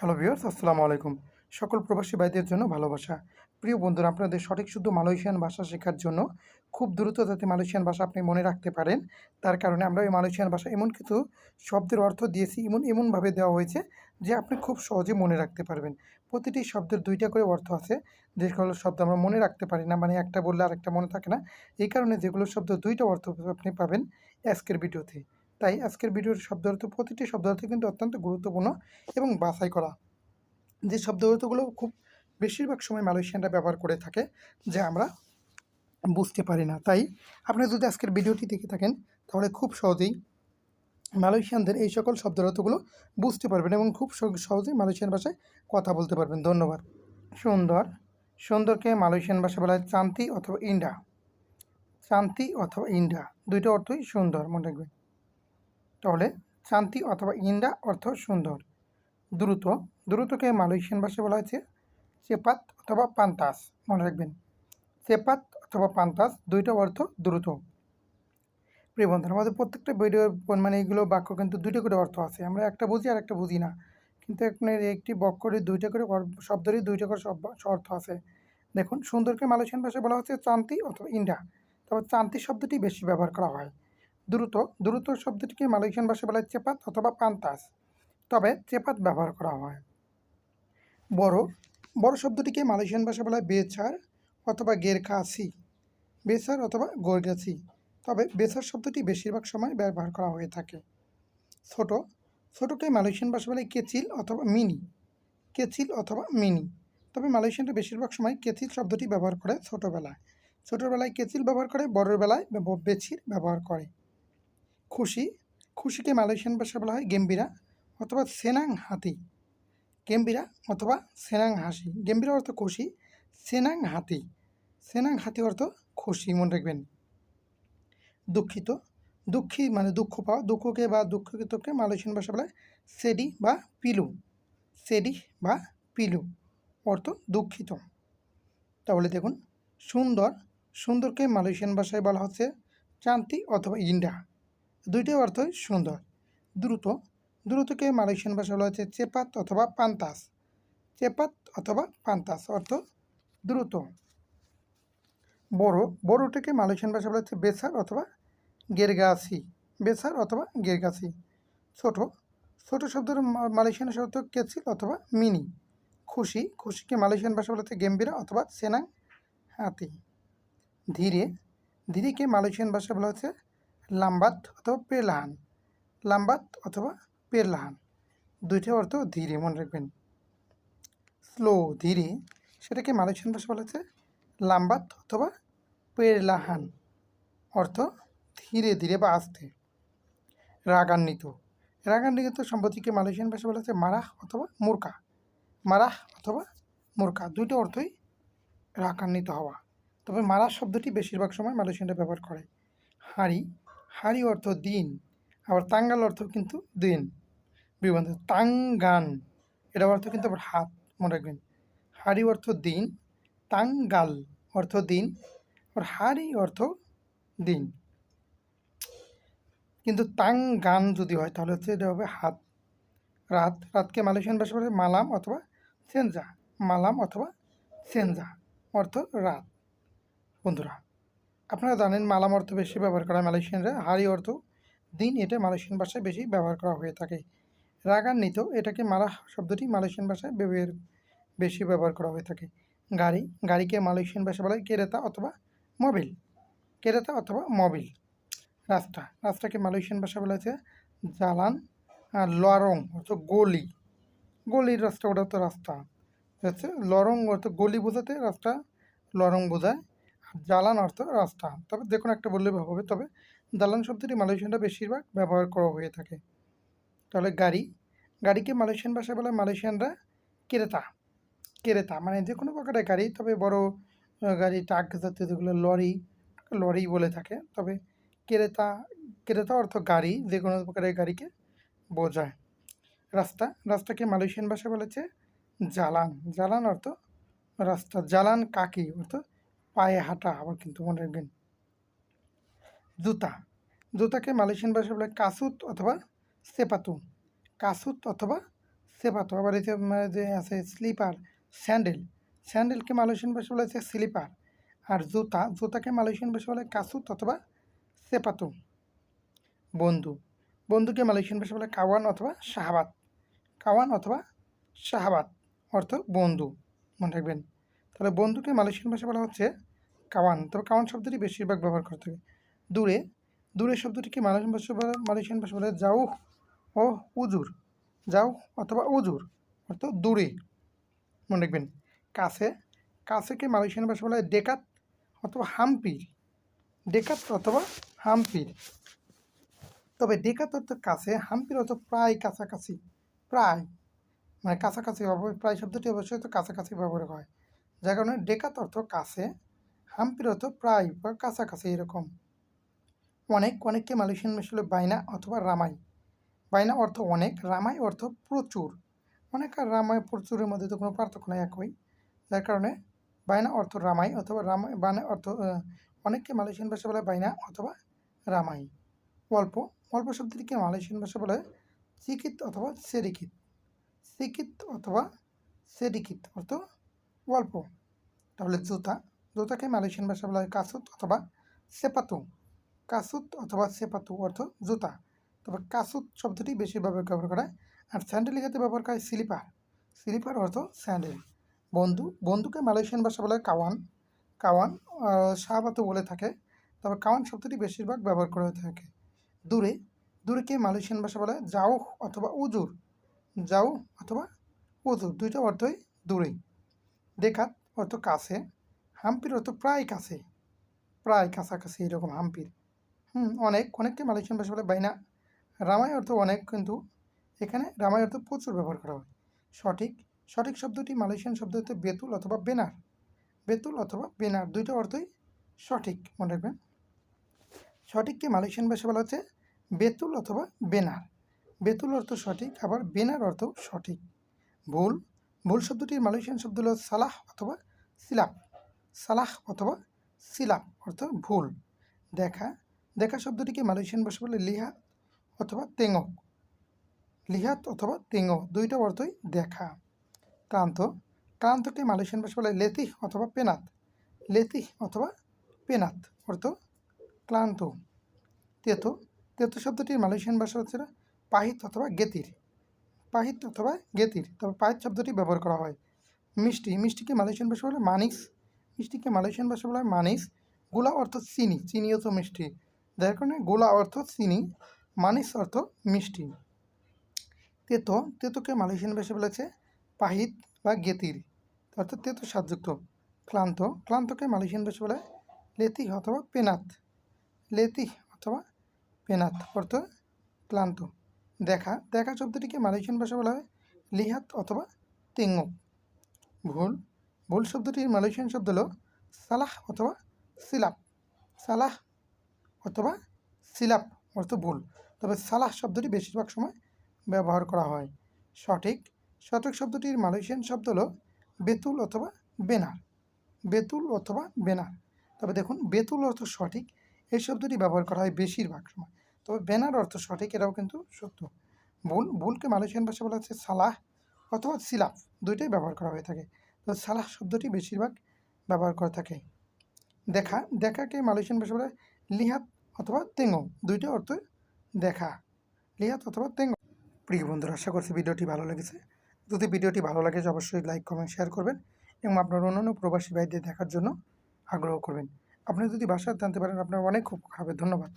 Hello viewers, আসসালামু আলাইকুম। সকল প্রবাসী ভাইদের জন্য ভালোবাসা। প্রিয় বন্ধুরা, আপনাদের সঠিক শুদ্ধ মালয়েশিয়ান ভাষা শেখার জন্য খুব দ্রুত যাতে মালয়েশিয়ান ভাষা আপনি মনে রাখতে পারেন। তার কারণে আমরা এই মালয়েশিয়ান ভাষা এমন কিছু শব্দের অর্থ দিয়েছি, এমন, এমনভাবে দেওয়া হয়েছে যে আপনি খুব সহজে মনে রাখতে পারবেন। প্রতিটি শব্দের দুইটা করে অর্থ আছে। যে যেগুলো শব্দ আমরা মনে রাখতে পারি না মানে একটা বললে আর একটা মনে থাকে না। এই কারণে যেগুলো শব্দ দুইটা অর্থ আপনি পাবেন আজকের ভিডিওতে। তাই আজকের ভিডিওর শব্দ অর্থ প্রতিটি শব্দ অর্থ কিন্তু অত্যন্ত গুরুত্বপূর্ণ এবং বাছাই করা। যে শব্দ অর্থগুলো খুব বেশিরভাগ সময় মালয়েশিয়ানরা ব্যবহার করে থাকে যা আমরা বুঝতে পারি না। তাই আপনি যদি আজকের ভিডিওটি দেখে থাকেন, তাহলে খুব সহজেই মালয়েশিয়ানদের এই সকল শব্দের অর্থগুলো বুঝতে পারবেন এবং খুব সহ- সহজেই মালয়েশিয়ান ভাষায় কথা বলতে পারবেন। ধন্যবাদ। সুন্দর। সুন্দরকে মালয়েশিয়ান ভাষা বলা হয় চান্তি অথবা ইন্ডা। চান্তি অথবা ইন্ডা। দুইটা অর্থই সুন্দর, মনে রাখবেন। তাহলে শান্তি অথবা ইন্ডা অর্থ সুন্দর। দ্রুত, দ্রুতকে মালয়েশিয়ান ভাষায় বলা হয়েছে চেপাত অথবা পান্তাস। মনে রাখবেন, চেপাত অথবা পান্তাস দুইটা অর্থ দ্রুত। প্রিয় আমাদের প্রত্যেকটা ভিডিওর মানে এইগুলো বাক্য কিন্তু দুইটা করে অর্থ আছে। আমরা একটা বুঝি আর একটা বুঝি না। কিন্তু আপনার একটি বক্করের দুইটা করে শব্দেরই দুইটা করে অর্থ আছে। দেখুন, সুন্দরকে মালয়েশিয়ান ভাষায় বলা হচ্ছে চান্তি অথবা ইন্ডা তবে চান্তি শব্দটি বেশি ব্যবহার করা হয়। দ্রুত দ্রুত শব্দটিকে মালয়েশিয়ান ভাষায় বলা হয় চেপাত অথবা পান্তাস। তবে চেপাত ব্যবহার করা হয়। বড় বড় শব্দটিকে মালয়েশিয়ান ভাষায় বলা হয় বেচার অথবা গেরকাসি বেচার অথবা গোরগাছি তবে বেচার শব্দটি বেশিরভাগ সময় ব্যবহার করা হয়ে থাকে। ছোট, ছোটকে মালয়েশিয়ান ভাষা বলে কেচিল অথবা মিনি। কেচিল অথবা মিনি। তবে মালয়েশিয়ানরা বেশিরভাগ সময় কেচিল শব্দটি ব্যবহার করে ছোটোবেলায়। ছোটোবেলায় কেচিল ব্যবহার করে বড়র বেলায় বেছির ব্যবহার করে। খুশি, খুশিকে মালয়েশিয়ান ভাষা বলা হয় গেম্বিরা অথবা সেনাং হাতি। গেম্বিরা অথবা সেনাং হাসি। গেম্বিরা অর্থ খুশি, সেনাং হাতি। সেনাং হাতি অর্থ খুশি, মনে রাখবেন। দুঃখিত। দুঃখী মানে দুঃখ পাওয়া। দুঃখকে বা দুঃখিতকে মালয়েশিয়ান ভাষা বলা হয় সেডি বা পিলু। সেডি বা পিলু অর্থ দুঃখিত। তাহলে দেখুন, সুন্দর। সুন্দরকে মালয়েশিয়ান ভাষায় বলা হচ্ছে চান্তি অথবা ইন্ডা। দুইটাই অর্থই সুন্দর। দ্রুত, দ্রুতকে মালয়েশিয়ান ভাষা বলা হচ্ছে চেপাত অথবা পান্তাস। চেপাত অথবা পান্তাস অর্থ দ্রুত। বড়, বড়টাকে মালয়েশিয়ান ভাষা বলা হচ্ছে বেসার অথবা গেরগাছি বেসার অথবা গেরগাছি ছোট ছোট শব্দের মালয়েশিয়ান শব্দ কেচিল অথবা মিনি। খুশি, খুশিকে মালয়েশিয়ান ভাষা বলা হচ্ছে গেম্বিরা অথবা সেনাং হাতি। ধীরে, ধীরেকে মালয়েশিয়ান ভাষা বলা হচ্ছে লাম্বাত অথবা পেরলাহান লাম্বাত অথবা পেরলাহান দুইটা অর্থ ধীরে, মনে রাখবেন। স্লো ধীরে। সেটাকে মালয়েশিয়ান ভাষা বলা হচ্ছে লাম্বাত অথবা পেরলাহান অর্থ ধীরে ধীরে বা আস্তে। রাগান্বিত। রাগান্বিত সম্পত্তিকে মালয়েশিয়ান ভাষা বলা হচ্ছে মারাহ অথবা মূর্খা মারাহ অথবা মূর্খা দুটো অর্থই রাগান্বিত হওয়া। তবে মারাহ শব্দটি বেশিরভাগ সময় মালয়েশিয়ানরা ব্যবহার করে। হাঁড়ি হাঁড়ি অর্থ দিন, আবার তাঙ্গাল অর্থ কিন্তু দিন। বিবন্ধ, তাঙ্গান এটা অর্থ কিন্তু আবার হাত, মনে রাখবেন। হাঁড়ি অর্থ দিন, তাঙ্গাল অর্থ দিন আর হাঁড়ি অর্থ দিন। কিন্তু তাং গান যদি হয়, তাহলে হচ্ছে এটা হবে হাত। রাত, রাতকে মালয়েশিয়ান ভাষা বলে মালাম অথবা সেনজা। মালাম অথবা সেনজা অর্থ রাত। বন্ধুরা আপনারা জানেন মালাম অর্থ বেশি ব্যবহার করা মালয়েশিয়ানরা হাড়ি অর্থ দিন এটা মালয়েশিয়ান ভাষায় বেশি ব্যবহার করা হয়ে থাকে। রাগান্বিত, এটাকে মালা শব্দটি মালয়েশিয়ান ভাষায় ব্যবহার বেশি ব্যবহার করা হয়ে থাকে। গাড়ি, গাড়িকে মালয়েশিয়ান ভাষা বলা হয় কেরেতা অথবা মবিল। কেরেতা অথবা মবিল। রাস্তা, রাস্তাকে মালয়েশিয়ান ভাষা বলা হচ্ছে জালান লরং অর্থ গলি। গলির রাস্তা ওটা তো রাস্তা। হচ্ছে লরং অর্থ গলি বোঝাতে রাস্তা, লরং বোঝায় জালান অর্থ রাস্তা। তবে যে কোনো একটা বললে হবে, তবে দালান শব্দটি মালয়েশিয়ানরা বেশিরভাগ ব্যবহার করা হয়ে থাকে। তাহলে গাড়ি, গাড়িকে মালয়েশিয়ান ভাষায় বলে মালয়েশিয়ানরা কেরেতা। কেরেতা মানে যে কোনো প্রকারের গাড়ি, তবে বড় গাড়ি, ট্রাক জাতীয় যেগুলো, লরি লরি বলে থাকে। তবে কেরেতা কেরেতা অর্থ গাড়ি, যে কোনো প্রকারের গাড়িকে বোঝায়। রাস্তা, রাস্তাকে মালয়েশিয়ান ভাষায় বলেছে জালান জালান অর্থ রাস্তা। জালান কাকি? অর্থ পায়ে হাঁটা, আবার কিন্তু মনে রাখবেন জুতা। জুতাকে মালয়েশিয়ান ভাষায় বলে কাসুত অথবা সেপাতু কাসুত অথবা সেপাতো। আবার মানে যে আছে স্লিপার, স্যান্ডেল। স্যান্ডেলকে মালয়েশিয়ান ভাষা বলা হচ্ছে স্লিপার। আর জুতা, জুতাকে মালয়েশিয়ান ভাষা বলে কাসুত অথবা সেপাতু। বন্ধু। বন্ধুকে মালয়েশিয়ান ভাষা বলে কাওয়ান অথবা শাহাবাত। কাওয়ান অথবা শাহাবাত। অর্থ বন্ধু। মনে রাখবেন। তাহলে বন্ধুকে মালয়েশিয়ান ভাষা বলা হচ্ছে কাওয়ান। তবে কাওয়ান শব্দটি বেশিরভাগ ব্যবহার করতে হবে দূরে দূরে শব্দটিকে মালয়েশিয়ান ভাষা বলে, মালয়েশিয়ান ভাষা বলে যাও ও উজুর, যাও অথবা উজুর, অর্থ দূরে। মনে রাখবেন, কাছে কাছেকে মালয়েশিয়ান ভাষা বলা হয় ডেকাত অথবা হাম্পির ডেকাত অথবা হাম্পির তবে ডেকাত অর্থ কাছে, হাম্পির অর্থ প্রায় কাছাকাছি, প্রায়। মানে কাছাকাছি প্রায় শব্দটি অবশ্যই তো কাছাকাছি ব্যবহার হয়। যার কারণে ডেকাত অর্থ কাছে হাম্পির অর্থ প্রায় বা কাছাকাছি এরকম। অনেক, অনেককে মালয়েশিয়ান ভাষা বাইনা অথবা রামাই। বাইনা অর্থ অনেক, রামাই অর্থ প্রচুর। অনেক আর রামায় প্রচুরের মধ্যে তো কোনো পার্থক্য নেই একই। যার কারণে বাইনা অর্থ রামাই অথবা রামাই বানা অর্থ অনেককে মালয়েশিয়ান ভাষা বলে বাইনা অথবা রামাই। অল্প অল্প শব্দটিকে মালয়েশিয়ান ভাষা বলে সিকিত অথবা সেরিকিত সিকিত অথবা সেরিকিত অর্থ অল্প তাহলে জুতা। জুতাকে মালয়েশিয়ান ভাষা বলা হয় কাসুত অথবা সেপাতু। কাসুত অথবা সেপাতু অর্থ জুতা। তবে কাসুত শব্দটি বেশিরভাগ ব্যবহার করা হয়। আর স্যান্ডেল ক্ষেত্রে ব্যবহার করা হয় স্লিপার। স্লিপার অর্থ স্যান্ডেল। বন্ধু। বন্ধুকে মালয়েশিয়ান ভাষা বলা হয় কাওয়ান। কাওয়ান শাহবাতু বলে থাকে। তবে কাওয়ান শব্দটি বেশিরভাগ ব্যবহার করা হয়ে থাকে। দূরে। দূরেকে মালয়েশিয়ান ভাষা বলা হয় যাও অথবা উজুর। যাও অথবা উজুর। দুইটা অর্থই দূরে। দেখাত অর্থ কাছে। হাম্পির অর্থ প্রায় কাছে। প্রায় কাছাকাছি এরকম হাম্পির। হুম, অনেক অনেককে মালয়েশিয়ান ভাষা বলে বাইনা। রামাই অর্থ অনেক, কিন্তু এখানে রামাই অর্থ প্রচুর ব্যবহার করা হয়। সঠিক সঠিক শব্দটি মালয়েশিয়ান শব্দ হতে বেতুল অথবা বেনার। বেতুল অথবা বেনার দুইটা অর্থই সঠিক, মনে রাখবেন। সঠিককে মালয়েশিয়ান ভাষা বলা হচ্ছে বেতুল অথবা বেনার। বেতুল অর্থ সঠিক, আবার বেনার অর্থ সঠিক। ভুল ভুল শব্দটির মালয়েশিয়ান শব্দ হল সালাহ অথবা সিলাপ সালাহ অথবা সিলাপ অর্থ ভুল। দেখা দেখা শব্দটিকে মালয়েশিয়ান ভাষা বলে লিহা অথবা তেঙো। লিহাত অথবা তেঙো, দুইটা অর্থই দেখা। ক্লান্ত ক্লান্তকে মালয়েশিয়ান ভাষা বলে লেতিহ অথবা পেনাত। লেতিহ অথবা পেনাত অর্থ ক্লান্ত তেতো তেতো শব্দটির মালয়েশিয়ান ভাষা হচ্ছে পাহিত অথবা গেতির। পাহিত অথবা গেতির। তবে পাহিত শব্দটি ব্যবহার করা হয়। মিষ্টি, মিষ্টিকে মালয়েশিয়ান ভাষা বলে মানিস। মিষ্টিকে মালয়েশিয়ান ভাষা বলা হয় মানিস। গোলা অর্থ চিনি, চিনিও তো মিষ্টি। যার কারণে গোলা অর্থ চিনি, মানিস অর্থ মিষ্টি। তেতো, তেতোকে মালয়েশিয়ান ভাষা বলেছে পাহিত বা গেতির। অর্থাৎ তেতো স্বাদযুক্ত। ক্লান্ত, ক্লান্তকে মালয়েশিয়ান ভাষা বলে লেতি অথবা পেনাত। লেতি অথবা পেনাত অর্থ ক্লান্ত। দেখা দেখা শব্দটিকে মালয়েশিয়ান ভাষা বলা হয় লিহাত অথবা তেঙ্গো। ভুল ভুল শব্দটির মালয়েশিয়ান শব্দ হলো সালাহ অথবা সিলাপ। সালাহ অথবা সিলাপ অর্থ ভুল, তবে সালাহ শব্দটি বেশিরভাগ সময় ব্যবহার করা হয়। সঠিক সঠিক শব্দটির মালয়েশিয়ান শব্দ হলো বেতুল অথবা বেনার। বেতুল অথবা বেনার। তবে দেখুন, বেতুল অর্থ সঠিক, এই শব্দটি ব্যবহার করা হয় বেশিরভাগ সময়। তবে ব্যানার অর্থ সঠিক, এটাও কিন্তু সত্য। ভুল, ভুলকে মালয়েশিয়ান ভাষা বলা হচ্ছে সালাহ অথবা সিলাফ, দুইটাই ব্যবহার করা হয়ে থাকে। তো সালাহ শব্দটি বেশিরভাগ ব্যবহার করে থাকে। দেখা, দেখাকে মালয়েশিয়ান ভাষা বলে লিহাত অথবা তেঙ্গো, দুইটা অর্থ দেখা। লিহাত অথবা তেঙ্গো। প্রিয় বন্ধুরা, আশা করছি ভিডিওটি ভালো লেগেছে। যদি ভিডিওটি ভালো লাগে, অবশ্যই লাইক, কমেন্ট, শেয়ার করবেন এবং আপনার অন্যান্য প্রবাসী ভাইদের দেখার জন্য আগ্রহ করবেন। আপনি যদি ভাষা জানতে পারেন, আপনার অনেক খুব হবে। ধন্যবাদ।